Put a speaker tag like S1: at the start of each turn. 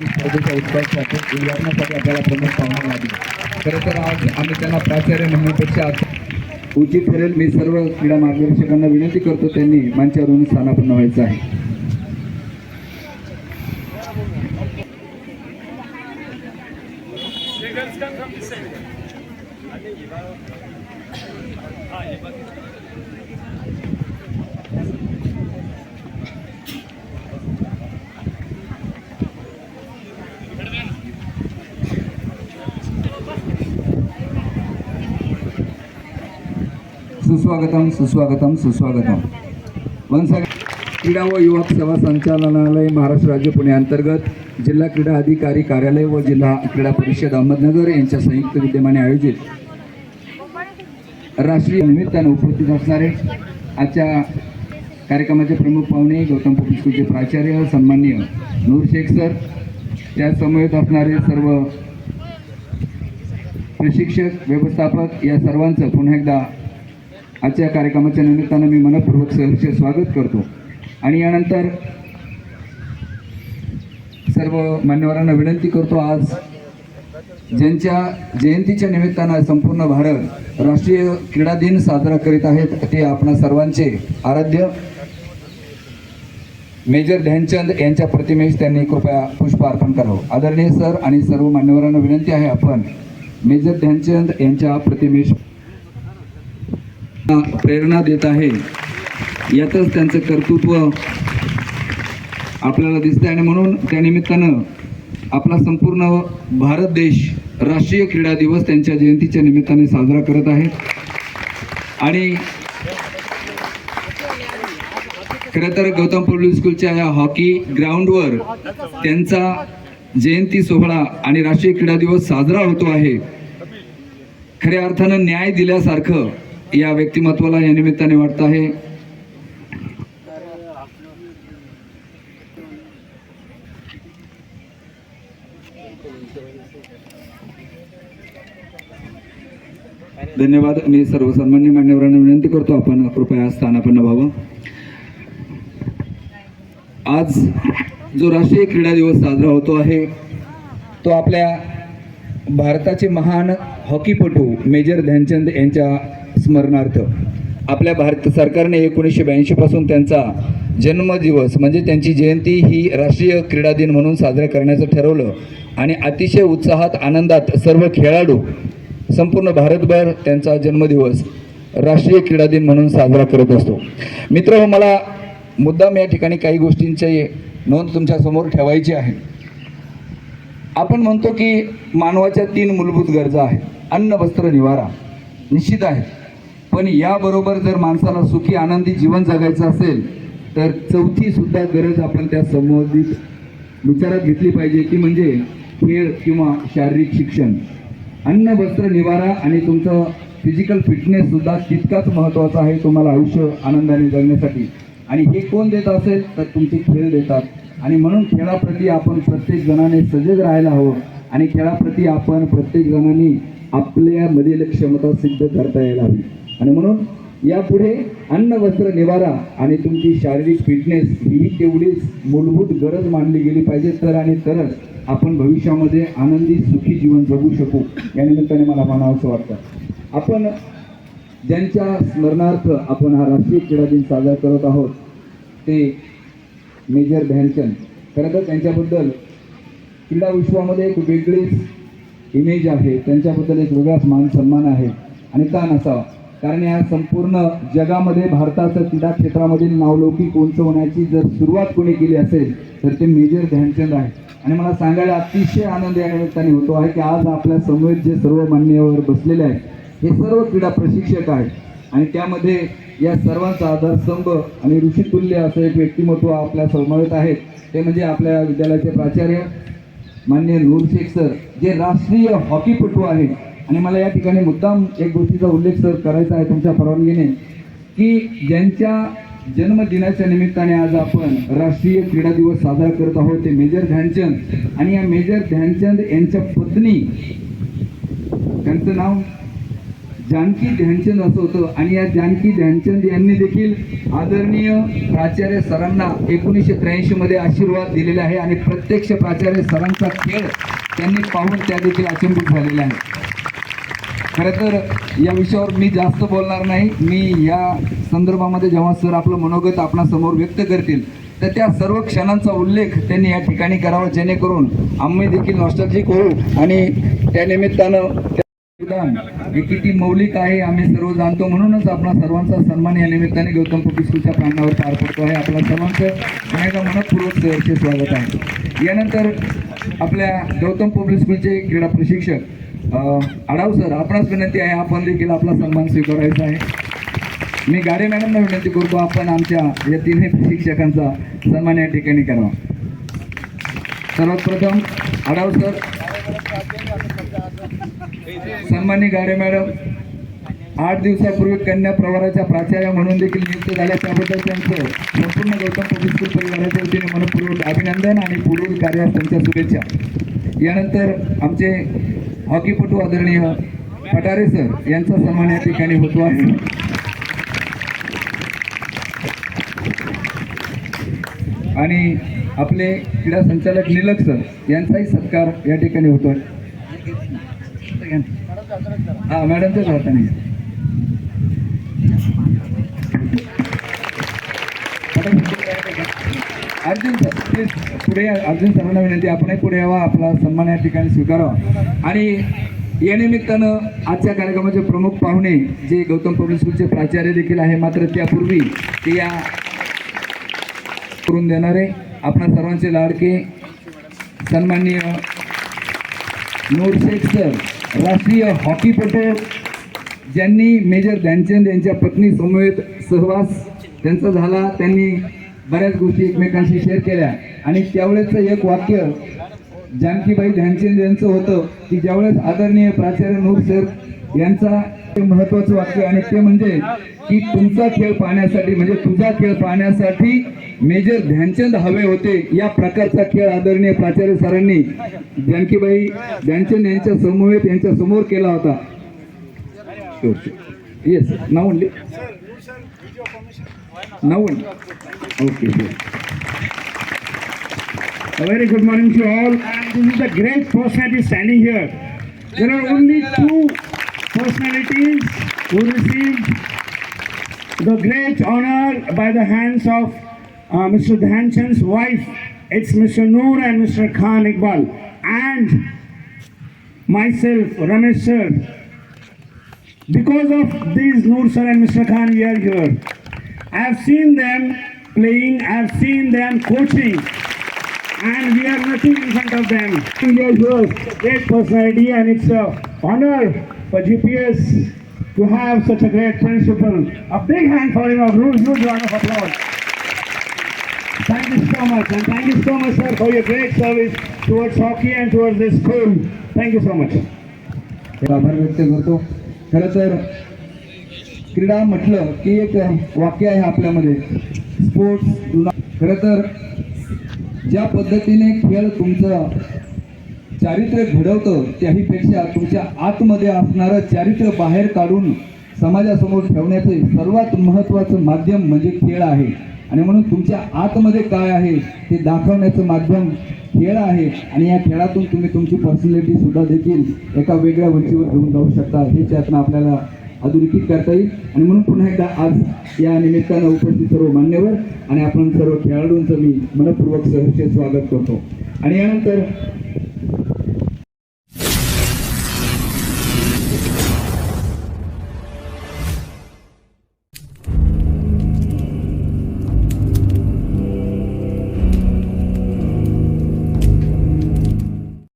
S1: स्पर्धेच्या आपल्याला प्रमुख खरं तर आज आम्ही त्यांना प्राचार्य म्हणण्यापेक्षा उचित ठरेल. मी सर्व क्रीडा मार्गदर्शकांना विनंती करतो त्यांनी मंचावरून स्थानापन्न व्हायचं आहे. सुस्वागतम सुस्वागतम सुस्वागतम. क्रीडा व युवक सेवा संचालनालय महाराष्ट्र राज्य पुणे अंतर्गत जिल्हा क्रीडा अधिकारी कार्यालय व जिल्हा क्रीडा परिषद अहमदनगर यांच्या संयुक्त विद्यमाने आयोजित राष्ट्रीय निमित्तानं उपस्थित असणारे आजच्या कार्यक्रमाचे प्रमुख पाहुणे गौतम पब्लिक स्कूलचे प्राचार्य सन्माननीय नूर शेख सर त्या समवेत असणारे सर्व प्रशिक्षक व्यवस्थापक या सर्वांचं पुन्हा एकदा आजच्या कार्यक्रमाच्या निमित्तानं मी मनपूर्वक सहर्ष स्वागत करतो. आणि यानंतर सर्व मान्यवरांना विनंती करतो आज ज्यांच्या जयंतीच्या निमित्तानं संपूर्ण भारत राष्ट्रीय क्रीडा दिन साजरा करीत आहेत ते आपणा सर्वांचे आराध्य. मेजर ध्यानचंद यांच्या प्रतिमेस त्यांनी कृपया पुष्प अर्पण करावं. आदरणीय सर आणि सर्व मान्यवरांना विनंती आहे आपण मेजर ध्यानचंद यांच्या प्रतिमेश प्रेरणा देत आहे. यातच त्यांचं कर्तृत्व आपल्याला दिसतंय आणि म्हणून त्या निमित्तानं आपला संपूर्ण भारत देश राष्ट्रीय क्रीडा दिवस त्यांच्या जयंतीच्या निमित्ताने साजरा करत आहे. आणि खरं तर गौतम पब्लिक स्कूलच्या या हॉकी ग्राउंडवर त्यांचा जयंती सोहळा आणि राष्ट्रीय क्रीडा दिवस साजरा होतो आहे. खऱ्या अर्थानं न्याय दिल्यासारखं या व्यक्तिमत्वाला या निमित्ताने वाटत आहे. धन्यवाद. मी सर्वसामान्य मान्यवरांना विनंती करतो आपण कृपया स्थानापन्न व्हावं. आज जो राष्ट्रीय क्रीडा दिवस साजरा होतो आहे तो आपल्या भारताचे महान हॉकीपटू मेजर ध्यानचंद यांच्या स्मरणार्थ. आपल्या भारत सरकारने एकोणीसशे ब्याऐंशीपासून त्यांचा जन्मदिवस म्हणजे त्यांची जयंती ही राष्ट्रीय क्रीडा दिन म्हणून साजरा करण्याचं ठरवलं आणि अतिशय उत्साहात आनंदात सर्व खेळाडू संपूर्ण भारतभर त्यांचा जन्मदिवस राष्ट्रीय क्रीडा दिन म्हणून साजरा करत असतो. मित्र हो, मला मुद्दाम या ठिकाणी काही गोष्टींची नोंद तुमच्यासमोर ठेवायची आहे. आपण म्हणतो की मानवाच्या तीन मूलभूत गरजा आहेत. अन्न वस्त्र निवारा निश्चित आहे पण याबरोबर जर माणसाला सुखी आनंदी जीवन जगायचं असेल तर चौथी सुद्धा गरज आपण त्या संबंधित विचारात घेतली पाहिजे ती म्हणजे खेळ किंवा शारीरिक शिक्षण. अन्न वस्त्र निवारा आणि तुमचं फिजिकल फिटनेस सुद्धा तितकाच महत्त्वाचा आहे तुम्हाला आयुष्य आनंदाने जगण्यासाठी. आणि हे कोण देत असेल तर तुमचे खेळ देतात. आणि म्हणून खेळाप्रती आपण प्रत्येक जणाने सजग राहायला हवं. आणि खेळाप्रती आपण प्रत्येक जणांनी आपल्यामधील क्षमता सिद्ध करता यायला हवी. आणि म्हणून यापुढे अन्न वस्त्र निवारा आणि तुमची शारीरिक फिटनेस ही तेवढीच मूलभूत गरज मानली गेली पाहिजे. तर आणि तरच आपण भविष्यामध्ये आनंदी सुखी जीवन जगू शकू. या निमित्ताने मला म्हणावंसं वाटतं. आपण ज्यांच्या स्मरणार्थ आपण हा राष्ट्रीय क्रीडा दिन साजरा करत आहोत ते मेजर ध्यानचंद. खरं तर त्यांच्याबद्दल क्रीडा विश्वामध्ये एक वेगळीच इमेज आहे. त्यांच्याबद्दल एक वेगळाच मान सन्मान आहे. आणि ताण नसावा कारण या संपूर्ण जगामध्ये भारताचं क्रीडा क्षेत्रामधील नावलौकिक उंच होण्याची जर सुरुवात कोणी केली असेल तर ते मेजर ध्यानचंद आहे. आणि मला सांगायला अतिशय आनंद या निमित्ताने होतो आहे की आज आपल्या समवेत जे सर्व मान्यवर बसलेले आहेत हे सर्व क्रीडा प्रशिक्षक आहेत. आणि त्यामध्ये या सर्वांचा आधारस्तंभ आणि ऋषितुल्य असं एक व्यक्तिमत्व आपल्या समवेत आहेत ते म्हणजे आपल्या विद्यालयाचे प्राचार्य मान्य नूर शेख सर जे राष्ट्रीय हॉकीपटू आहेत. आणि मला या ठिकाणी मुद्दाम एक गोष्टीचा उल्लेख सर करायचा आहे तुमच्या परवानगीने की ज्यांच्या जन्मदिनाच्या निमित्ताने आज आपण राष्ट्रीय क्रीडा दिवस साजरा करत आहोत ते मेजर ध्यानचंद. आणि या मेजर ध्यानचंद यांच्या पत्नी त्यांचं नाव जानकी ध्यानचंद असं होतं. आणि या जानकी ध्यानचंद यांनी देखील आदरणीय प्राचार्य सरांना एकोणीसशे त्र्याऐंशीमध्ये आशीर्वाद दिलेला आहे. आणि प्रत्यक्ष प्राचार्य सरांचा खेळ त्यांनी पाहून त्या देखील अचंबित झालेला आहे खरं तर या विषयावर मी जास्त बोलणार नाही. मी या संदर्भामध्ये जेव्हा सर आपलं मनोगत आपणासमोर व्यक्त करतील तर त्या सर्व क्षणांचा उल्लेख त्यांनी या ठिकाणी करावा जेणेकरून आम्ही देखील नॉस्टॅल्जिक होऊ आणि त्या निमित्तानं त्या योगदान हे किती मौलिक आहे आम्ही सर्व जाणतो. म्हणूनच आपला सर्वांचा सन्मान या निमित्ताने गौतम पब्लिक स्कूलच्या प्रांगणावर पार पडतो आहे. आपल्या सर्वांचं पुन्हा मनपूर्वक सहर्ष स्वागत आहे. यानंतर आपल्या गौतम पब्लिक स्कूलचे क्रीडा प्रशिक्षक अडाव सर आपणास विनंती आहे आपण देखील आपला सन्मान स्वीकारायचा आहे. मी गाडे मॅडमना विनंती करतो आपण आमच्या या तिन्ही शिक्षकांचा सन्मान या ठिकाणी करावा. सर्वात प्रथम अडाव सर. सन्मानी गाडे मॅडम आठ दिवसापूर्वी कन्या प्रवाराच्या प्राचार्य म्हणून देखील नियुक्त झाल्या. त्याबद्दल त्यांचं संपूर्ण गौतम पब्लिक स्कूल परिवाराच्या वतीने मनपूर्वक अभिनंदन आणि पुढील कार्यास त्यांच्या शुभेच्छा. यानंतर आमचे हॉकीपटू आदरणीय पटारे सर यांचा सन्मान या ठिकाणी होतो आहे आणि आपले क्रीडा संचालक निलक सर यांचाही सत्कार या ठिकाणी होतो. आहे हा मॅडमच्याच हाताने अर्जुन पुढे या. अर्जुन सरांना विनंती आपणही पुढे यावा आपला सन्मान या ठिकाणी स्वीकारावा आणि या निमित्तानं आजच्या कार्यक्रमाचे प्रमुख पाहुणे जे गौतम पब्लिक स्कूलचे प्राचार्य देखील आहे मात्र त्यापूर्वी ते या करून देणारे आपणा सर्वांचे लाडके सन्माननीय नोरशेख सर राष्ट्रीय हॉकीपटू ज्यांनी मेजर ध्यानचंद यांच्या पत्नी समवेत सहवास त्यांचा झाला त्यांनी बऱ्याच गोष्टी एकमेकांशी शेअर केल्या. आणि त्यावेळेचं एक वाक्य जानकीबाई ध्यानचंद यांचं होतं की ज्यावेळेस आदरणीय प्राचार्य नूर सर यांचा महत्वाचं वाक्य आणि ते म्हणजे की तुमचा खेळ पाहण्यासाठी म्हणजे तुझा खेळ पाहण्यासाठी मेजर ध्यानचंद हवे होते. या प्रकारचा खेळ आदरणीय प्राचार्य सरांनी जानकीबाई ध्यानचंद यांच्या समूह यांच्या समोर केला होता. येस नाव म्हणले No one. Okay, good.
S2: A very good morning to all. And this is the great personality standing here. There are only two personalities who received the great honor by the hands of uh, Mr. Dhanchan's wife. It's Mr. Noor and Mr. Khan Iqbal. And myself, Ramesh sir. Because of these Noor sir and Mr. Khan, we are here. I have seen them playing, I have seen them coaching and we are nothing in front of them. India shows great personality and it's a honor for GPS to have such a great principal. A big hand for him, a huge, huge round of applause. Thank you so much and thank you so much sir for your great service towards hockey and towards this school. Thank you so much.
S1: आभार व्यक्त करतो खरं तर क्रीडा म्हटलं की एक वाक्य आहे आपल्यामध्ये. स्पोर्ट्स खरं तर ज्या पद्धतीने खेळ तुमचं चारित्र्य घडवतं त्याहीपेक्षा तुमच्या आतमध्ये असणारं चारित्र्य बाहेर काढून समाजासमोर ठेवण्याचे सर्वात महत्त्वाचं माध्यम म्हणजे खेळ आहे. आणि म्हणून तुमच्या आतमध्ये काय आहे ते दाखवण्याचं माध्यम खेळ आहे. आणि या खेळातून तुम्ही तुमची पर्सनॅलिटीसुद्धा देखील एका वेगळ्या उंचीवर घेऊन जाऊ शकता. हे त्यातनं आपल्याला अधोरेखित करता येईल. आणि म्हणून पुन्हा एकदा आज या निमित्तानं उपस्थित सर्व मान्यवर आणि आपण सर्व खेळाडूंचं मी मनपूर्वक सहर्ष स्वागत करतो. आणि यानंतर